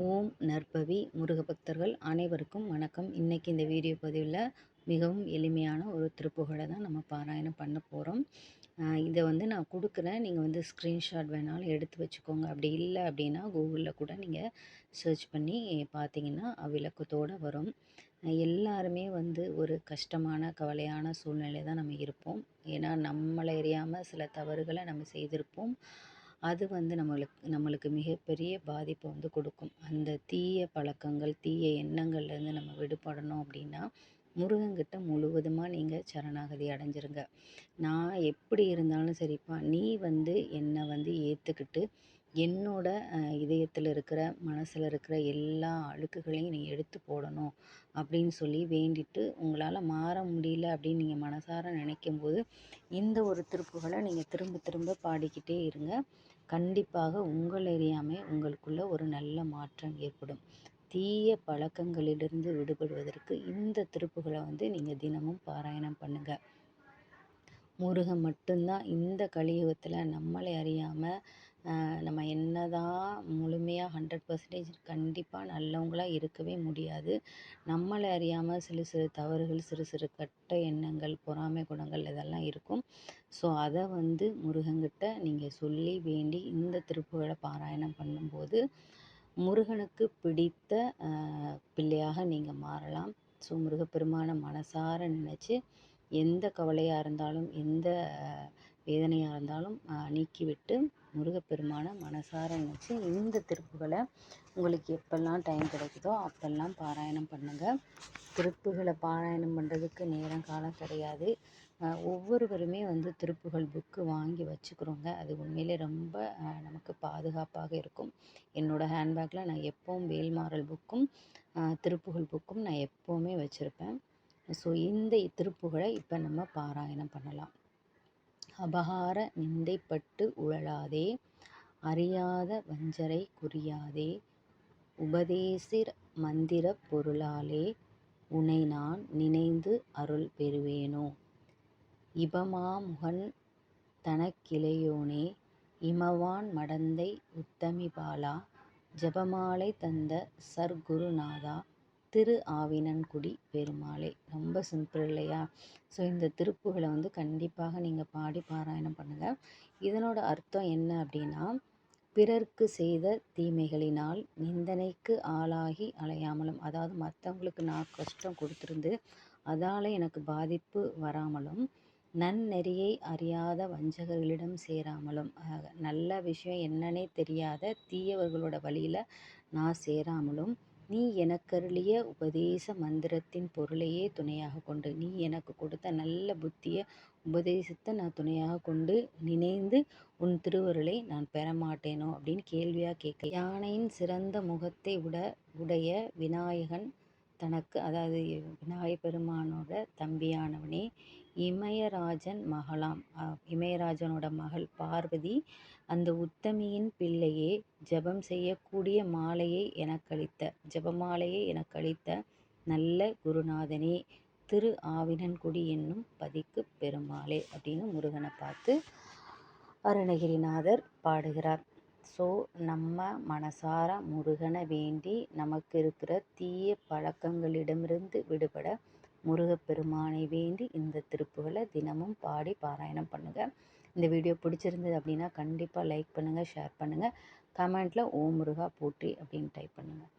ஓம் நற்பவி முருகபக்தர்கள் அனைவருக்கும் வணக்கம். இன்றைக்கி இந்த வீடியோ பதிவில் மிகவும் எளிமையான ஒரு திருப்புகளை தான் நம்ம பாராயணம் பண்ண போகிறோம் இதை வந்து நான் கொடுக்குறேன். நீங்கள் வந்து ஸ்க்ரீன்ஷாட் வேணாலும் எடுத்து வச்சுக்கோங்க. அப்படி இல்லை அப்படின்னா கூகுளில் கூட நீங்கள் சர்ச் பண்ணி பார்த்தீங்கன்னா விளக்கத்தோடு வரும். எல்லாருமே வந்து ஒரு கஷ்டமான கவலையான சூழ்நிலை தான் நம்ம இருப்போம். ஏன்னா நம்மளை அறியாமல் சில தவறுகளை நம்ம செய்திருப்போம். அது வந்து நம்மளுக்கு நம்மளுக்கு மிகப்பெரிய பாதிப்பை வந்து கொடுக்கும். அந்த தீய பழக்கங்கள் தீய எண்ணங்கள்லேருந்து நம்ம விடுபடணும் அப்படின்னா முருகன்கிட்ட முழுவதுமாக நீங்கள் சரணாகதி அடைஞ்சிருங்க. நான் எப்படி இருந்தாலும் சரிப்பா நீ வந்து என்னை வந்து ஏற்றுக்கிட்டு என்னோட இதயத்தில் இருக்கிற மனசில் இருக்கிற எல்லா அழுக்குகளையும் நீ எடுத்து போடணும் அப்படின்னு சொல்லி வேண்டிட்டு உங்களால் மாற முடியல அப்படின்னு நீங்கள் மனசார நினைக்கும் போது இந்த ஒரு திருப்புகளை நீங்கள் திரும்ப திரும்ப பாடிக்கிட்டே இருங்க. கண்டிப்பாக உங்கள் அறியாமல் உங்களுக்குள்ள ஒரு நல்ல மாற்றம் ஏற்படும். தீய பழக்கங்களிலிருந்து விடுபடுவதற்கு இந்த திருப்புகளை வந்து நீங்கள் தினமும் பாராயணம் பண்ணுங்கள் முருகன் மட்டும்தான் இந்த கலியுகத்தில் நம்மளை அறியாமல் நம்ம என்ன தான் முழுமையாக ஹண்ட்ரட் பர்சன்டேஜ் கண்டிப்பாக நல்லவங்களாக இருக்கவே முடியாது. நம்மளை அறியாமல் சிறு சிறு தவறுகள் சிறு சிறு கட்ட எண்ணங்கள் பொறாமை குணங்கள் இதெல்லாம் இருக்கும். ஸோ அதை வந்து முருகன்கிட்ட நீங்கள் சொல்லி வேண்டி இந்த திருப்புகளை பாராயணம் பண்ணும்போது முருகனுக்கு பிடித்த பிள்ளையாக நீங்கள் மாறலாம். ஸோ முருகப்பெருமான மனசார நினச்சி எந்த கவலையாக இருந்தாலும் எந்த வேதனையாக இருந்தாலும் நீக்கிவிட்டு முருகப்பெருமானை மனசார நினச்சி இந்த திருப்புகளை உங்களுக்கு எப்பெல்லாம் டைம் கிடைக்குதோ அப்பெல்லாம் பாராயணம் பண்ணுங்கள் திருப்புகளை பாராயணம் பண்ணுறதுக்கு நேரம் காலம் கிடையாது. ஒவ்வொருவருமே வந்து திருப்புகள் புக்கு வாங்கி வச்சுக்கிறோங்க. அது உண்மையிலே ரொம்ப நமக்கு பாதுகாப்பாக இருக்கும். என்னோடய ஹேண்ட்பேக்கில் நான் எப்போவும் வேல்மாறல் புக்கும் திருப்புகள் புக்கும் நான் எப்போவுமே வச்சுருப்பேன். ஸோ இந்த திருப்புகளை இப்போ நம்ம பாராயணம் பண்ணலாம். அபகார நிந்தைப்பட்டு உழலாதே அறியாத வஞ்சரை குறியாதே உபதேசிர் மந்திர பொருளாலே உனை நான் நினைந்து அருள் பெறுவேனோ? இபமாமுகன் தனக்கிளையோனே இமவான் மடந்தை உத்தமிபாலா ஜபமாலை தந்த சர்க்குருநாதா திரு ஆவினன்குடி பெருமாளே. ரொம்ப சிம்பிள் இல்லையா? ஸோ இந்த திருப்புகளை வந்து கண்டிப்பாக நீங்கள் பாடி பாராயணம் பண்ணுங்கள் இதனோட அர்த்தம் என்ன அப்படின்னா பிறர்க்கு செய்த தீமைகளினால் நிந்தனைக்கு ஆளாகி அலையாமலும் அதாவது மற்றவங்களுக்கு நான் கஷ்டம் கொடுத்துருந்து அதால் எனக்கு பாதிப்பு வராமலும் நன்னெறியை அறியாத வஞ்சகர்களிடம் சேராமலும் நல்ல விஷயம் என்னன்னே தெரியாத தீயவர்களோட வழியில் நான் சேராமலும் நீ எனக்கருளிய உபதேச மந்திரத்தின் பொருளையே துணையாக கொண்டு நீ எனக்கு கொடுத்த நல்ல புத்தியை உபதேசத்தை நான் துணையாக கொண்டு நினைந்து உன் திருவருளை நான் பெறமாட்டேனோ அப்படின்னு கேள்வியாக கேட்க யானையின் சிறந்த முகத்தை உட உடைய விநாயகன் தனக்கு அதாவது விநாயகப் பெருமானோட தம்பியானவனே இமயராஜன் மகளாம். இமயராஜனோட மகள் பார்வதி அந்த உத்தமியின் பிள்ளையே ஜெபம் செய்யக்கூடிய மாலையை எனக்களித்த ஜெபமாலையை எனக்களித்த நல்ல குருநாதனே திரு ஆவினன்குடி என்னும் பதிக்கு பெருமாளே அப்படின்னு முருகனை பார்த்து அருணகிரிநாதர் பாடுகிறார். ஸோ நம்ம மனசார முருகனை வேண்டி நமக்கு இருக்கிற தீய பழக்கங்களிடமிருந்து விடுபட முருகப்பெருமானை வேண்டி இந்த திருப்புகளை தினமும் பாடி பாராயணம் பண்ணுங்கள் இந்த வீடியோ பிடிச்சிருந்தது அப்படின்னா கண்டிப்பாக லைக் பண்ணுங்கள் ஷேர் பண்ணுங்கள் கமெண்ட்டில் ஓம் முருகா போற்றி அப்படின்னு டைப் பண்ணுங்கள்